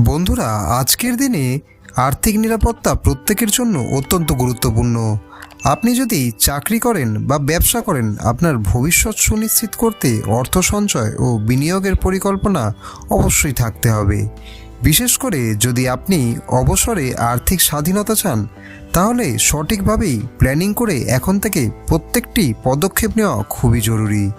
বন্ধুরা, আজকের দিনে আর্থিক নিরাপত্তা প্রত্যেকের জন্য অত্যন্ত গুরুত্বপূর্ণ। আপনি যদি চাকরি করেন বা ব্যবসা করেন, আপনার ভবিষ্যৎ সুনিশ্চিত করতে অর্থ সঞ্চয় ও বিনিয়োগের পরিকল্পনা অবশ্যই থাকতে হবে। বিশেষ করে যদি আপনি অবসরে আর্থিক স্বাধীনতা চান, তাহলে সঠিকভাবেই প্ল্যানিং করে এখন থেকে প্রত্যেকটি পদক্ষেপ নেওয়া খুবই জরুরি।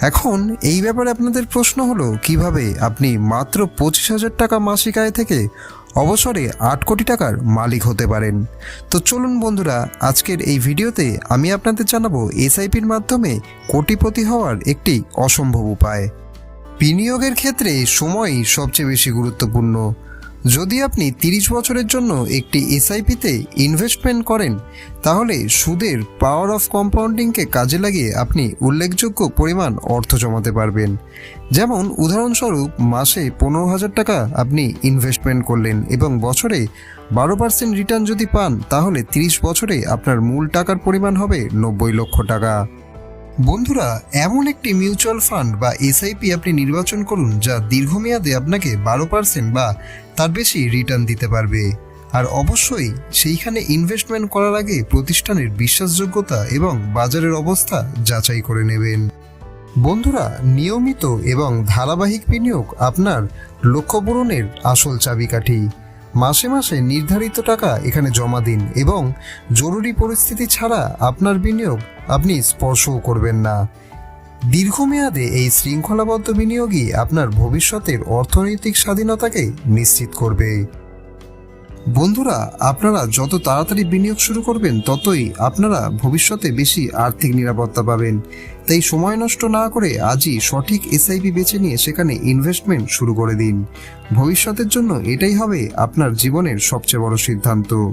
এখন এই ব্যাপারে আপনাদের প্রশ্ন হলো, কীভাবে আপনি মাত্র পঁচিশ হাজার টাকা মাসিক আয় থেকে অবসরে আট কোটি টাকার মালিক হতে পারেন? তো চলুন বন্ধুরা, আজকের এই ভিডিওতে আমি আপনাদের জানাব এসআইপির মাধ্যমে কোটিপতি হওয়ার একটি অসম্ভব উপায়। বিনিয়োগের ক্ষেত্রে সময়ই সবচেয়ে বেশি গুরুত্বপূর্ণ। যদি আপনি তিরিশ বছরের জন্য একটি এসআইপিতে ইনভেস্টমেন্ট করেন, তাহলে সুদের পাওয়ার অফ কম্পাউন্ডিংকে কাজে লাগিয়ে আপনি উল্লেখযোগ্য পরিমাণ অর্থ জমাতে পারবেন। যেমন উদাহরণস্বরূপ, মাসে পনেরো হাজার টাকা আপনি ইনভেস্টমেন্ট করলেন এবং বছরে বারো পার্সেন্ট রিটার্ন যদি পান, তাহলে তিরিশ বছরে আপনার মূল টাকার পরিমাণ হবে নব্বই লক্ষ টাকা। বন্ধুরা, এমন একটি মিউচুয়াল ফান্ড বা এসআইপি আপনি নির্বাচন করুন, যা দীর্ঘমেয়াদে আপনাকে বারো পার্সেন্ট বা তার বেশি রিটার্ন দিতে পারবে। আর অবশ্যই সেইখানে ইনভেস্টমেন্ট করার আগে প্রতিষ্ঠানের বিশ্বাসযোগ্যতা এবং বাজারের অবস্থা যাচাই করে নেবেন। বন্ধুরা, নিয়মিত এবং ধারাবাহিক বিনিয়োগ আপনার লক্ষ্য পূরণের আসল চাবিকাঠি। মাসে মাসে নির্ধারিত টাকা এখানে জমা দিন এবং জরুরি পরিস্থিতি ছাড়া আপনার বিনিয়োগ আপনি স্পর্শও করবেন না। দীর্ঘমেয়াদে এই শৃঙ্খলাবদ্ধ বিনিয়োগই আপনার ভবিষ্যতের অর্থনৈতিক স্বাধীনতাকে নিশ্চিত করবে। বন্ধুরা, আপনারা যত তাড়াতাড়ি বিনিয়োগ শুরু করবেন, ততই আপনারা ভবিষ্যতে বেশি আর্থিক নিরাপত্তা পাবেন। তাই সময় নষ্ট না করে আজই সঠিক এসআইপি বেছে নিয়ে সেখানে ইনভেস্টমেন্ট শুরু করে দিন। ভবিষ্যতের জন্য এটাই হবে আপনার জীবনের সবচেয়ে বড় সিদ্ধান্ত।